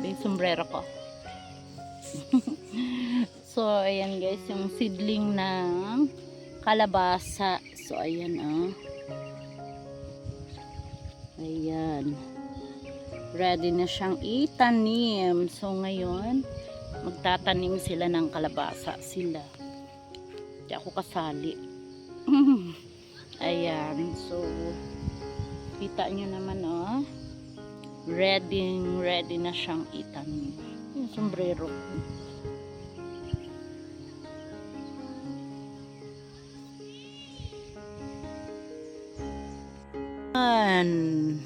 May sombrero ko. so, ayan guys, yung seedling ng kalabasa. So, ayan oh. Ayan. Ready na siyang itanim. So, ngayon, magtatanim sila ng kalabasa sila. Hindi ako kasali. Ayan. So, kita nyo naman oh. Ready, ready na siyang itanim. Yung sombrero. Ayan.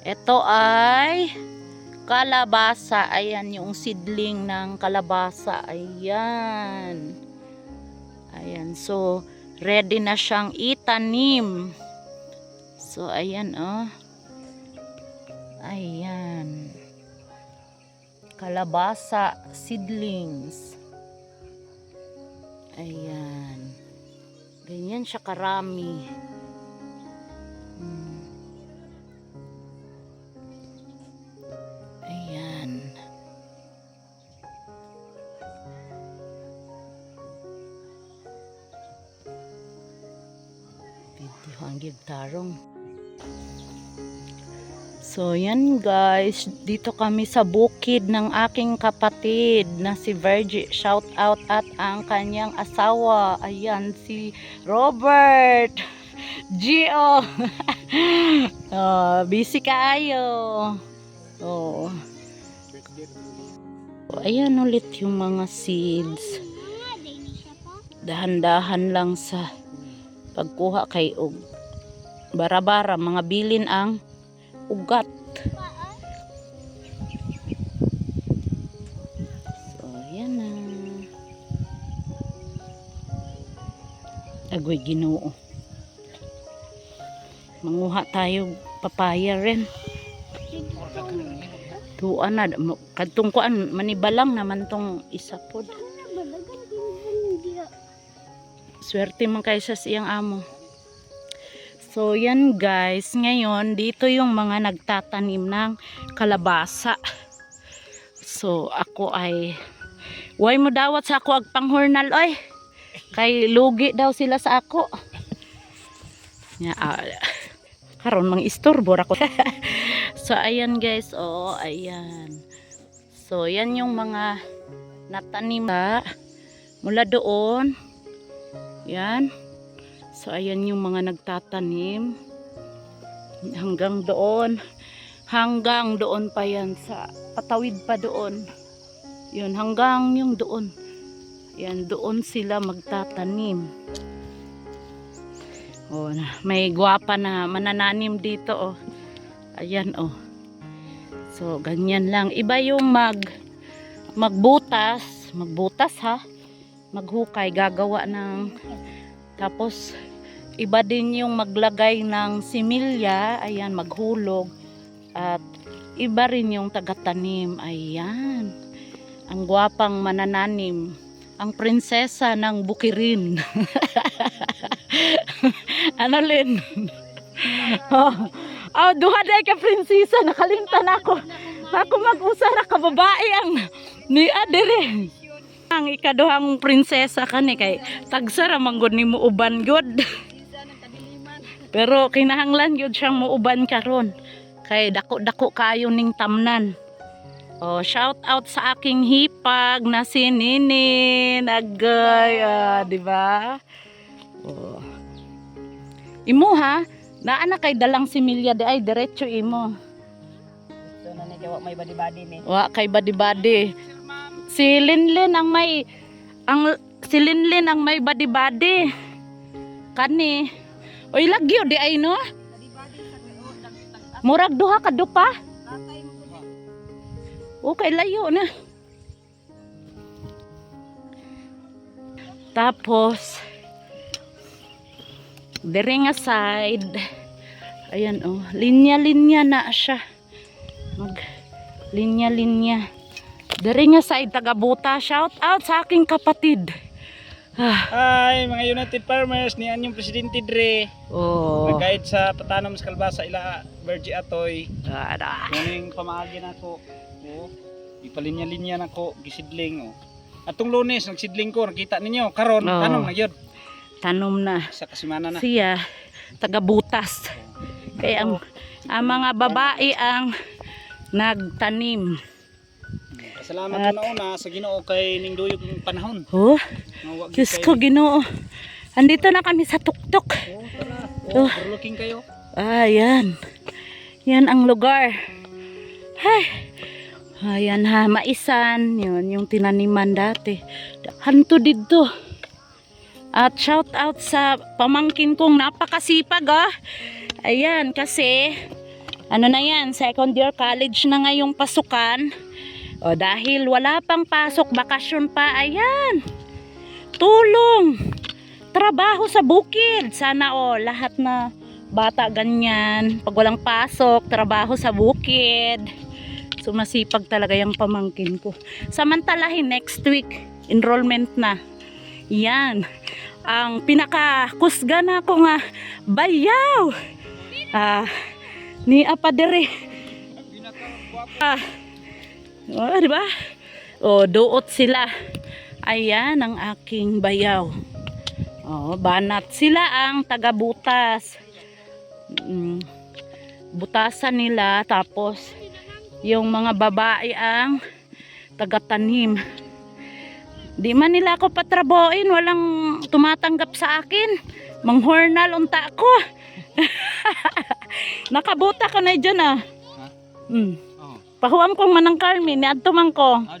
Ito ay kalabasa. Ayan yung seedling ng kalabasa. Ayan. Ayan. So, ready na siyang itanim. So, ayan oh. Ayan. Kalabasa seedlings. Ayan. Ganyan siya karami. So, yan guys. Dito kami sa bukid ng aking kapatid na si Virgie. Shout out at ang kanyang asawa. Ayan, si Robert. Gio. oh, busy kaayo. Oh. Ayan ulit yung mga seeds. Dahan-dahan lang sa pagkuha kay og bara-bara mga bilin ang ugat. So, yan na. Agoy ginoo. Manguha tayo papaya rin. Tuan na. Kadtong kuan, manibalang naman tong isa pod. Swerte man kayo sa siyang amo. So, yan guys. Ngayon, dito yung mga nagtatanim ng kalabasa. So, ako ay... Way mo dawat sa ako ag panghurnal, oy. Kay lugi daw sila sa ako. Ya, ah, karon mang istorbo ra ko. so, ayan guys. Oh, ayan. So, yan yung mga natanim na mula doon. Yan. So, ayan yung mga nagtatanim. Hanggang doon. Hanggang doon pa yan sa patawid pa doon. Yun, hanggang yung doon. Yan, doon sila magtatanim. Oh, may gwapa na manananim dito, oh. Ayan, oh. So, ganyan lang. Iba yung mag magbutas, magbutas ha. Maghukay, gagawa ng tapos, iba din yung maglagay ng similya, ayan, maghulog. At iba rin yung tagatanim, ayan. Ang gwapang manananim. Ang prinsesa ng bukirin. ano, Lin? oh, oh, duha day ka prinsesa, nakalimtan ako. Ako mag-usara ka babae ang ni Adere. Ang ikaduhang prinsesa ka ni kay tagsara manggod ni mo uban god. Pero kinahanglan gyud siyang muuban karon. Kay dako-dako kayo ning tamnan. Oh, shout out sa aking hipag na si Ninin. Agay, ah, di ba? Oh. Imo ha, naa na kay dalang similya di ay diretso imo. So na nagawa may badi-badi ni. Wa kay badi-badi. Si Linlin ang may ang si Linlin ang may badi-badi. Kani. Oy lagyo di ay no? Murag duha ka dupa. Okay, layo na. Tapos, dire nga side, ayan oh, linya-linya na siya. Mag, linya-linya. Dire nga side, tagabuta, shout out sa aking kapatid. Ah, Hi, mga United Farmers, ni anyong Presidente Dre. oh. Nag-guide sa patanom sa kalbasa ila Bergi Atoy. Ada. Muning pamaagi na ko. Oh, ipalinya-linya na ko gisidling oh. Atong lunes nagsidling ko, nakita ninyo karon Oo. tanong na gyud Tanom na. sa kasimana na. Siya, taga-butas. Kaya ang, ang mga babae ang nagtanim. Salamat At- na una sa Ginoo kay ning duyog ng panahon. Oh, Diyos ko, ginoo. Andito na kami sa tuktok. Oh. Oh. Oh, kayo. Ah, yan. Yan ang lugar. Hay. Ayan ha, maisan. Yun, yung tinaniman dati. Hanto dito. At shout out sa pamangkin kong napakasipag ah. Ayan, kasi ano na yan, second year college na ngayong pasukan. O dahil wala pang pasok, bakasyon pa, ayan. Tulong. Trabaho sa bukid. Sana o lahat na bata ganyan. Pag walang pasok, trabaho sa bukid. Sumasipag talaga yung pamangkin ko. Samantalahin next week, enrollment na. Yan. Ang pinakakusga na ko nga bayaw. Ah, ni apadere. Ah. Oh, di ba? Oh, duot sila. Ayan ang aking bayaw. Oh, banat sila ang taga-butas. Mm, butasan nila tapos yung mga babae ang taga-tanim. Di man nila ako patraboin, walang tumatanggap sa akin. Manghornal unta ko. Nakabuta ka na dyan ah. Mm. Pahuam kong manang Carmen, niadto man ko. Na.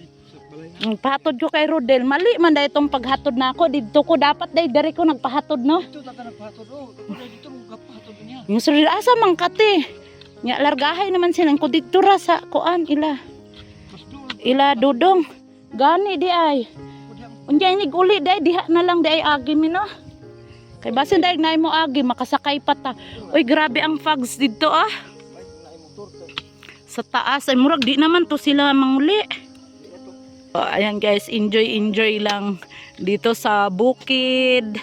Mm, Pahatod ko kay Rodel. Mali man da itong paghatod na ako. Dito ko dapat day dari ko nagpahatod no. Dito ta nagpahatod oh. Dito mo gapahatod niya. Yung sarili asa man largahay naman sila ko dito ra sa kuan ila. Ila dudong. Gani di ay. Unya ni uli day diha na lang di ay agi mi no. Kay basin day na mo agi makasakay pa ta. Uy grabe ang fogs dito ah. Sa taas ay murag di naman to sila manguli. Oh, ayan guys, enjoy enjoy lang dito sa bukid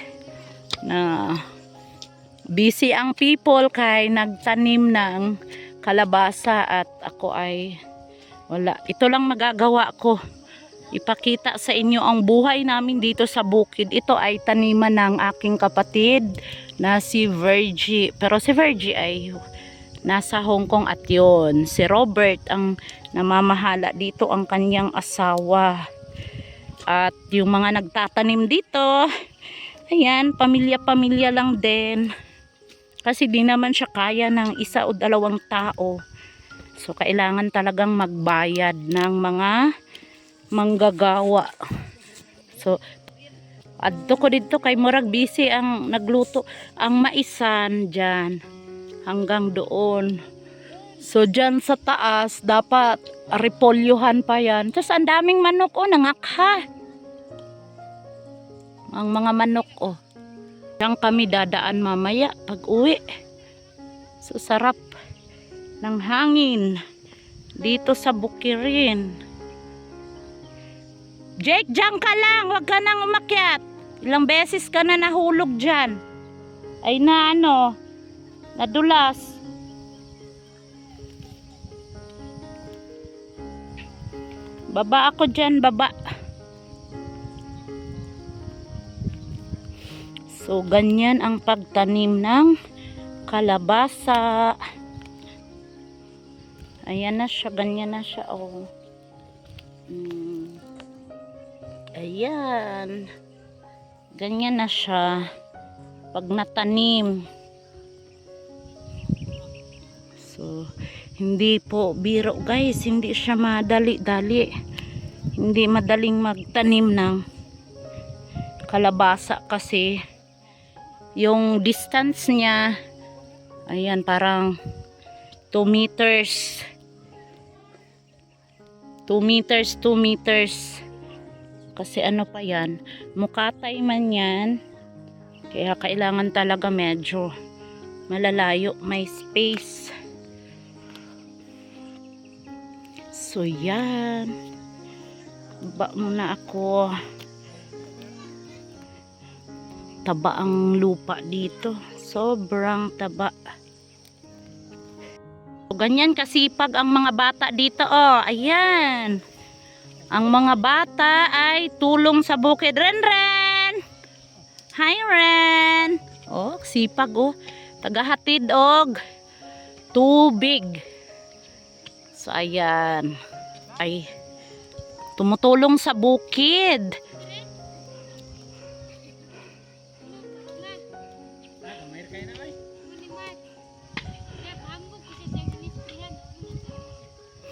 na busy ang people kay nagtanim ng kalabasa at ako ay wala. Ito lang magagawa ko. Ipakita sa inyo ang buhay namin dito sa bukid. Ito ay taniman ng aking kapatid na si Virgie. Pero si Virgie ay nasa Hong Kong at yon. Si Robert ang namamahala dito ang kanyang asawa. At yung mga nagtatanim dito, ayan, pamilya-pamilya lang din. Kasi di naman siya kaya ng isa o dalawang tao. So, kailangan talagang magbayad ng mga manggagawa. So, adto ko dito kay Murag busy ang nagluto. Ang maisan dyan hanggang doon. So, dyan sa taas, dapat repolyohan pa yan. Tapos, ang daming manok, oh, nangakha. Ang mga manok, oh. Diyan kami dadaan mamaya pag uwi. So, sarap ng hangin dito sa Bukirin. Jake, dyan ka lang. Huwag ka nang umakyat. Ilang beses ka na nahulog dyan. Ay na ano, nadulas. Baba ako dyan, baba. So, ganyan ang pagtanim ng kalabasa. Ayan na siya, ganyan na siya, oh. Mm. Ayan. Ganyan na siya. Pag natanim. So, hindi po biro guys. Hindi siya madali-dali. Hindi madaling magtanim ng kalabasa kasi yung distance niya ayan parang 2 meters. 2 meters 2 meters. Kasi ano pa yan? Mukatay man yan. Kaya kailangan talaga medyo malalayo may space so yan ba muna ako taba ang lupa dito. Sobrang taba. So, ganyan kasipag ang mga bata dito. Oh, ayan. Ang mga bata ay tulong sa bukid. Ren, Ren! Hi, Ren! Oh, sipag oh. Tagahatid og tubig. So, ayan. Ay, tumutulong sa bukid.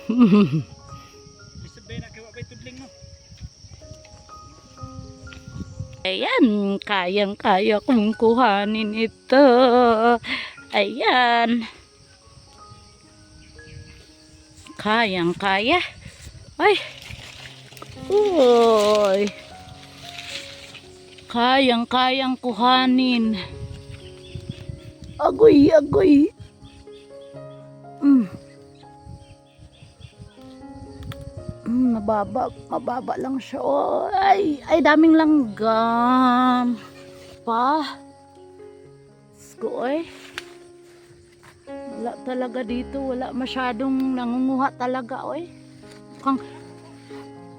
Ayan, kayang-kaya kong kuhanin ito. Ayan. Kayang-kaya. Ay. Uy. Kayang-kayang kuhanin. Agoy, agoy. Mm. Mm, mababa, mababa lang siya. Oh, ay, ay, daming langgam. Pa. Sko, eh. Wala talaga dito. Wala masyadong nangunguha talaga, oy. Kang,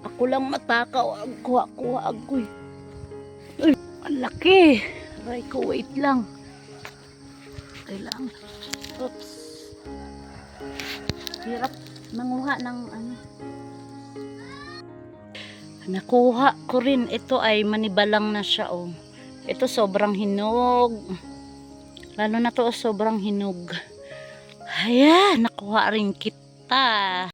ako lang matakaw. Ang kuha-kuha agoy. Uy, ang laki. Aray ko, wait lang. Kailangan. Oops. Hirap nanguha ng ano. Nakuha ko rin. Ito ay manibalang na siya, oh. Ito sobrang hinog. Lalo na to, sobrang hinog. Ayan, nakuha rin kita.